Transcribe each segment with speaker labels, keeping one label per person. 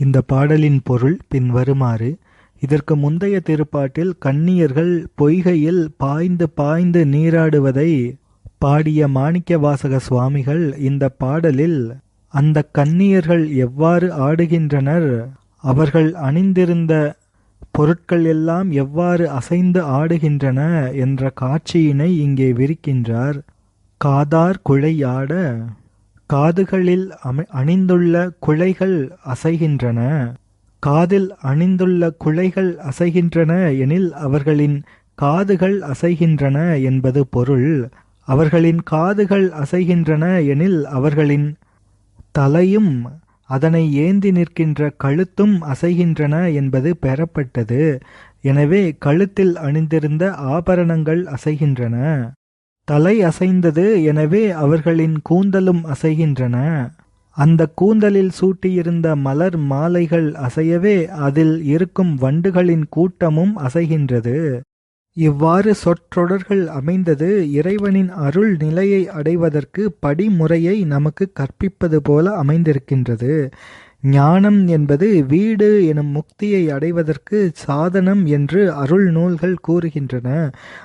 Speaker 1: இந்த பாடலின் பொருள் பின்வருமாறு இதற்கு முந்தைய திருப்பாட்டில் கன்னியர்கள் பொய்கையில் பாய்ந்து பாய்ந்து நீராடுவதை பாடிய மாணிக்கவாசக சுவாமிகள் இந்த பாடலில் அந்த கன்னியர்கள் எவ்வாறு ஆடுகின்றனர்? அவர்கள் அணிந்திருந்த பொருட்கள் எல்லாம் எவ்வாறு அசைந்து ஆடுகின்றன? என்ற காட்சியினை இங்கே விரிக்கின்றார். காதார் குழையாட காதுகளில் அணிந்துள்ள குழைகள் அசைகின்றன. காதில் அணிந்துள்ள குழைகள் அசைகின்றன எனில் அவர்களின் காதுகள் அசைகின்றன என்பது பொருள். அவர்களின் காதுகள் அசைகின்றன எனில் அவர்களின் தலையும் அதனை ஏந்தி நிற்கின்ற கழுத்தும் அசைகின்றன என்பது பெறப்பட்டது. எனவே கழுத்தில் அணிந்திருந்த ஆபரணங்கள் அசைகின்றன. தலை அசைந்தது. எனவே அவர்களின் கூந்தலும் அசைகின்றன. அந்த கூந்தலில் சூட்டியிருந்த மலர் மாலைகள் அசையவே அதில் இருக்கும் வண்டுகளின் கூட்டமும் அசைகின்றது. இவ்வாறு சொற்றொடர்கள் அமைந்தது. இறைவனின் அருள் நிலையை அடைவதற்கு படிமுறையை நமக்கு கற்பிப்பது போல அமைந்திருக்கின்றது. ஞானம் என்பது வீடு எனும் முக்தியை அடைவதற்கு சாதனம் என்று அருள் நூல்கள் கூறுகின்றன.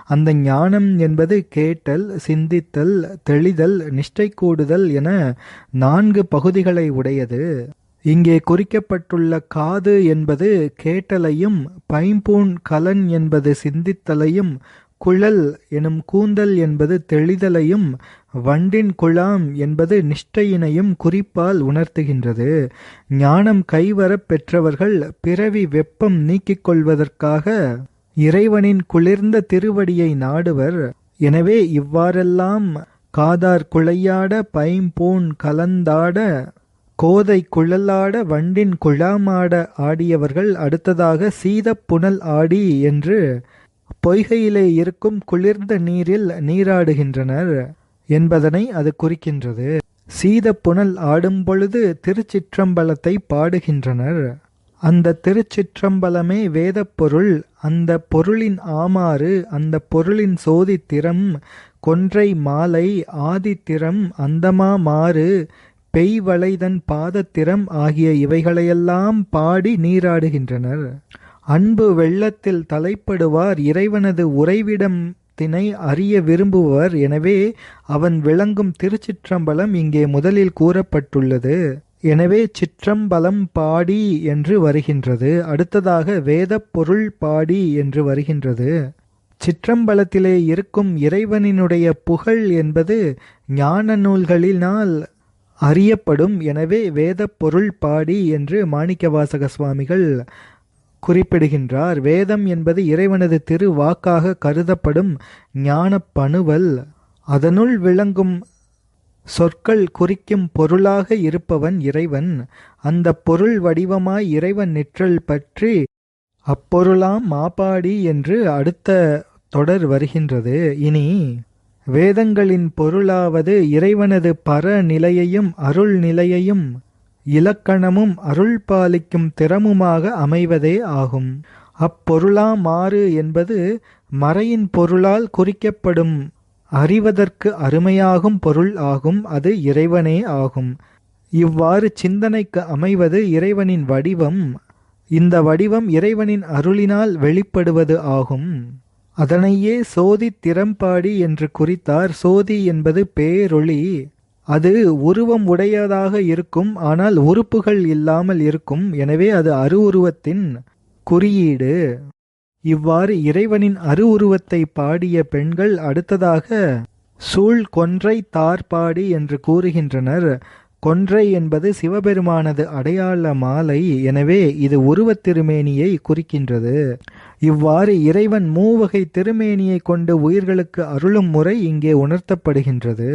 Speaker 1: அந்த ஞானம் என்பது கேட்டல் சிந்தித்தல் தெளிதல் நிஷ்டை கூடுதல் என நான்கு பகுதிகளை உடையது. இங்கே குறிக்கப்பட்டுள்ள காது என்பது கேட்டலையும் பைம்பூன் கலன் என்பது சிந்தித்தலையும் குழல் எனும் கூந்தல் என்பது தெளிதலையும் வண்டின் குழாம் என்பது நிஷ்டையினையும் குறிப்பால் உணர்த்துகின்றது. ஞானம் கைவரப் பெற்றவர்கள் பிறவி வெப்பம் நீக்கிக் கொள்வதற்காக இறைவனின் குளிர்ந்த திருவடியை நாடுவர். எனவே இவ்வாறெல்லாம் காதார் குழையாட பைம்பூன் கலந்தாட கோதை குழலாட வண்டின் குழாமாட ஆடியவர்கள் அடுத்ததாக சீதப் புனல் ஆடி என்று பொய்கையிலே இருக்கும் குளிர்ந்த நீரில் நீராடுகின்றனர். என்பதனை அது குறிக்கின்றது. சீத புனல் ஆடும் பொழுது திருச்சிற்றம்பலத்தை பாடுகின்றனர். அந்த திருச்சிற்றம்பலமே வேதப் பொருள் அந்த பொருளின் ஆமாறு அந்த பொருளின் சோதித்திறம் கொன்றை மாலை ஆதித்திரம் அந்தமா மாறு பெய்வளைதன் பாதத்திரம் ஆகிய இவைகளையெல்லாம் பாடி நீராடுகின்றனர். அன்பு வெள்ளத்தில் தலைப்படுவார் இறைவனது உறைவிடம் தினை அறிய விரும்புவர். எனவே அவன் விளங்கும் திருச்சிற்றம்பலம் இங்கே முதலில் கூறப்பட்டுள்ளது. எனவே சிற்றம்பலம் பாடி என்று வருகின்றது. அடுத்ததாக வேதப் பொருள் பாடி என்று வருகின்றது. சிற்றம்பலத்திலே இருக்கும் இறைவனினுடைய புகழ் என்பது ஞான நூல்களினால் அறியப்படும். எனவே வேதப் பொருள் பாடி என்று மாணிக்கவாசக சுவாமிகள் குறிப்பிடுகின்றார். வேதம் என்பது இறைவனது திரு வாக்காக கருதப்படும் ஞான பணுவல் அதனுள் விளங்கும் சொற்கள் குறிக்கும் பொருளாக இருப்பவன் இறைவன். அந்த பொருள் வடிவமாய் இறைவன் நிற்றல் பற்றி அப்பொருளாம் மாப்பாடி என்று அடுத்த தொடர் வருகின்றது. இனி வேதங்களின் பொருளாவது இறைவனது பர நிலையையும் அருள் நிலையையும் இலக்கணமும் அருள் பாலிக்கும் திறமுமாக அமைவதே ஆகும். அப்பொருளா மாறு என்பது மறையின் பொருளால் குறிக்கப்படும். அறிவதற்கு அருமையாகும் பொருள் ஆகும் அது இறைவனே ஆகும். இவ்வாறு சிந்தனைக்கு அமைவது இறைவனின் வடிவம். இந்த வடிவம் இறைவனின் அருளினால் வெளிப்படுவது ஆகும். அதனையே சோதி திறம்பாடி என்று குறித்தார். சோதி என்பது பேரொளி. அது உருவம் உடையதாக இருக்கும் ஆனால் உறுப்புகள் இல்லாமல் இருக்கும். எனவே அது அரு உருவத்தின் குறியீடு. இவ்வாறு இறைவனின் அரு உருவத்தை பாடிய பெண்கள் அடுத்ததாக சூழ் கொன்றை தார்பாடி என்று கூறுகின்றனர். கொன்றை என்பது சிவபெருமானது அடையாள மாலை. எனவே இது உருவத் திருமேனியை குறிக்கின்றது. இவ்வாறு இறைவன் மூவகை திருமேனியை கொண்டு உயிர்களுக்கு அருளும் முறை இங்கே உணர்த்தப்படுகின்றது.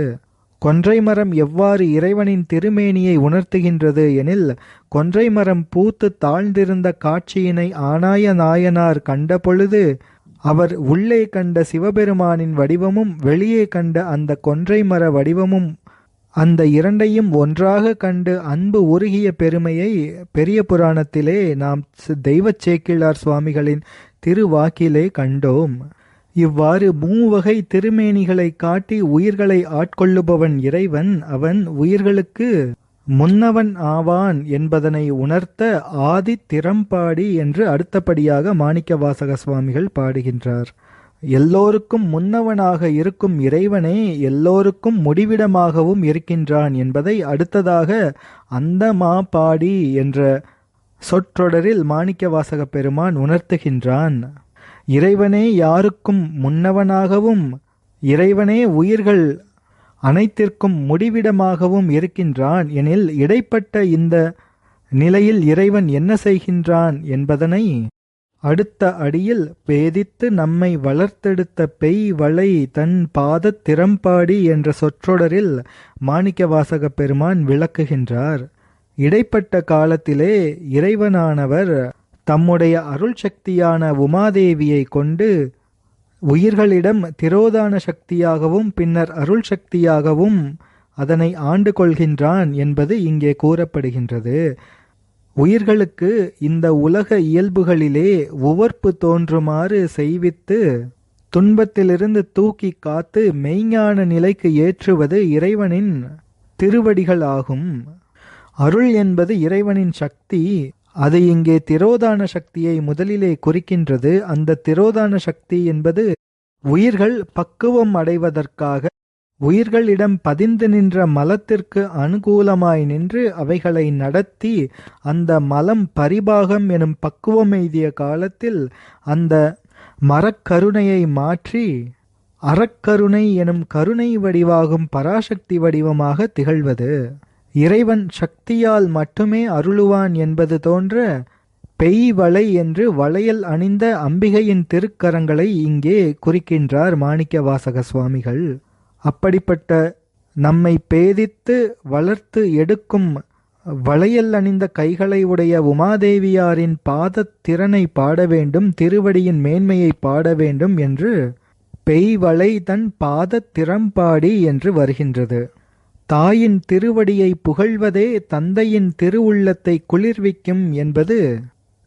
Speaker 1: கொன்றை மரம் எவ்வாறு இறைவனின் திருமேனியை உணர்த்துகின்றது எனில் கொன்றை மரம் பூத்து தாழ்ந்திருந்த காட்சியினை ஆனாய நாயனார் கண்டபொழுது அவர் உள்ளே கண்ட சிவபெருமானின் வடிவமும் வெளியே கண்ட அந்த கொன்றை மர வடிவமும் அந்த இரண்டையும் ஒன்றாக கண்டு அன்பு உருகிய பெருமையை பெரிய புராணத்திலே நாம் தெய்வச் சேக்கிழார் சுவாமிகளின் திருவாக்கிலே கண்டோம். இவ்வாறு மூவகை திருமேனிகளை காட்டி உயிர்களை ஆட்கொள்ளுபவன் இறைவன் அவன் உயிர்களுக்கு முன்னவன் ஆவான் என்பதனை உணர்த்த ஆதி திறம்பாடி என்று அடுத்தபடியாக மாணிக்கவாசக சுவாமிகள் பாடுகின்றார். எல்லோருக்கும் முன்னவனாக இருக்கும் இறைவனே எல்லோருக்கும் முடிவிடமாகவும் இருக்கின்றான் என்பதை அடுத்ததாக அந்த மா பாடி என்ற சொற்றொடரில் மாணிக்கவாசக பெருமான் உணர்த்துகின்றான். இறைவனே யாருக்கும் முன்னவனாகவும் இறைவனே உயிர்கள் அனைத்திற்கும் முடிவிடமாகவும் இருக்கின்றான். எனில் இடைப்பட்ட இந்த நிலையில் இறைவன் என்ன செய்கின்றான் என்பதனை அடுத்த அடியில் பேதித்து நம்மை வளர்த்தெடுத்த பெய் வளை தன் பாத திறம்பாடி என்ற சொற்றொடரில் மாணிக்கவாசக பெருமான் விளக்குகின்றார். இடைப்பட்ட காலத்திலே இறைவனானவர் தம்முடைய அருள் சக்தியான உமாதேவியை கொண்டு உயிர்களிடம் திரோதான சக்தியாகவும் பின்னர் அருள் சக்தியாகவும் அதனை ஆண்டு கொள்கின்றான் என்பது இங்கே கூறப்படுகின்றது. உயிர்களுக்கு இந்த உலக இயல்புகளிலே உவர்ப்பு தோன்றுமாறு செய்வித்து துன்பத்திலிருந்து தூக்கி காத்து மெய்ஞான நிலைக்கு ஏற்றுவது இறைவனின் திருவடிகள் ஆகும் அருள் என்பது இறைவனின் சக்தி அது இங்கே திரோதான சக்தியை முதலிலே குறிக்கின்றது. அந்த திரோதான சக்தி என்பது உயிர்கள் பக்குவம் அடைவதற்காக உயிர்களிடம் பதிந்து நின்ற மலத்திற்கு அனுகூலமாய் நின்று அவைகளை நடத்தி அந்த மலம் பரிபாகம் எனும் பக்குவம் எய்திய காலத்தில் அந்த மரக்கருணையை மாற்றி அறக்கருணை எனும் கருணை வடிவாகும் பராசக்தி வடிவமாக திகழ்வது. இறைவன் சக்தியால் மட்டுமே அருளுவான் என்பது தோன்ற பெய் வலை என்று வளையல் அணிந்த அம்பிகையின் திருக்கரங்களை இங்கே குறிக்கின்றார் மாணிக்க வாசக சுவாமிகள். அப்படிப்பட்ட நம்மை பேதித்து வளர்த்து எடுக்கும் வளையல் அணிந்த கைகளை உடைய உமாதேவியாரின் பாதத்திறனை பாட வேண்டும் திருவடியின் மேன்மையை பாட வேண்டும் என்று பெய்வளை தன் பாதத் திறம்பாடி என்று வருகின்றது. தாயின் திருவடியை புகழ்வதே தந்தையின் திருவுள்ளத்தை குளிர்விக்கும் என்பது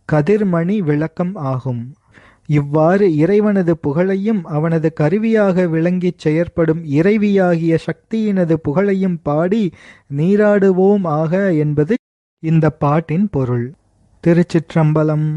Speaker 1: கதிர்மணி விளக்கம் ஆகும். இவ்வாறு இறைவனது புகழையும் அவனது கருவியாக விளங்கிச் செயற்படும் இறைவியாகிய சக்தியினது புகழையும் பாடி நீராடுவோம் ஆக என்பது இந்த பாட்டின் பொருள். திருச்சிற்றம்பலம்